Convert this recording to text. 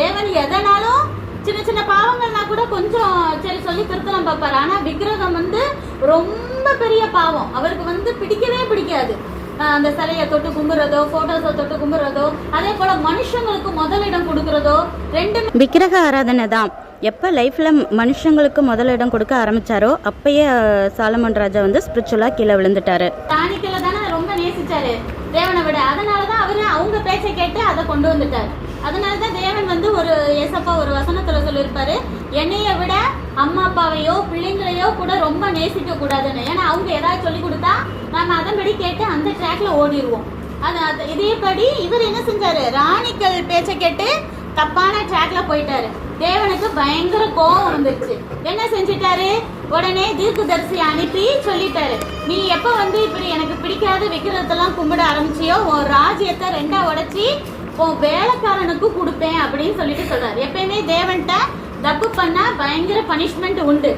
தேவன் எதனாலும் சின்ன சின்ன பாவங்கள்னா கூட கொஞ்சம் சரி சொல்லி திருத்தலாம் பார்ப்பாரு ஆனா விக்கிரகம் வந்து ரொம்ப பெரிய பாவம். அவருக்கு வந்து பிடிக்கவே பிடிக்காது. அந்த சிலையை தொட்டு கும்புறதோ போட்டோஸை தொட்டு கும்புறதோ அதே போல மனுஷங்களுக்கு முதலிடம் கொடுக்கறதோ ரெண்டுமே விக்கிரக ஆராதனை தான். எப்போ லைஃப்பில் மனுஷங்களுக்கு முதலிடம் கொடுக்க ஆரம்பிச்சாரோ அப்பயே சாலமன் ராஜா வந்து ஸ்பிரிச்சுவலாக கீழே விழுந்துட்டாரு. தானிக்கல தானே தேவனை விட அதனாலதான் அவரு அவங்க பேச்சை கேட்டு அதை கொண்டு வந்துட்டாரு. அதனாலதான் தேவன் வந்து ஒரு ஏசப்பா ஒரு வசனத்துல சொல்லியிருப்பாரு என்னைய விட அம்மா அப்பாவையோ பிள்ளைங்களையோ கூட ரொம்ப நேசிக்க கூடாதுன்னு. ஏன்னா அவங்க ஏதாவது சொல்லி கொடுத்தா நாம அதன்படி கேட்டு அந்த ட்ராக்ல ஓடிடுவோம் அது இதேபடி இவர் என்ன செஞ்சாரு? ராணிக்கல் பேச்சை கேட்டு தப்பான ட்ராக்ல போயிட்டாரு. தேவனுக்கு பயங்கர கோபம் வந்துருச்சு. என்ன செஞ்சிட்டாரு? உடனே தீர்க்கதரிசி அனுப்பி சொல்லிட்டாரு. நீ எப்ப வந்து இப்ப பிடிக்காத விக்கிரத்தெல்லாம் கும்பிட ஆரம்பிச்சியோ உன் ராஜ்யத்தை ரெண்டா உடைச்சி உன் வேலைக்காரனுக்கு கொடுப்பேன் அப்படின்னு சொல்லிட்டு சொல்றாரு. எப்பயுமே தேவன்கிட்ட தப்பு பண்ணா பயங்கர பனிஷ்மெண்ட் உண்டு.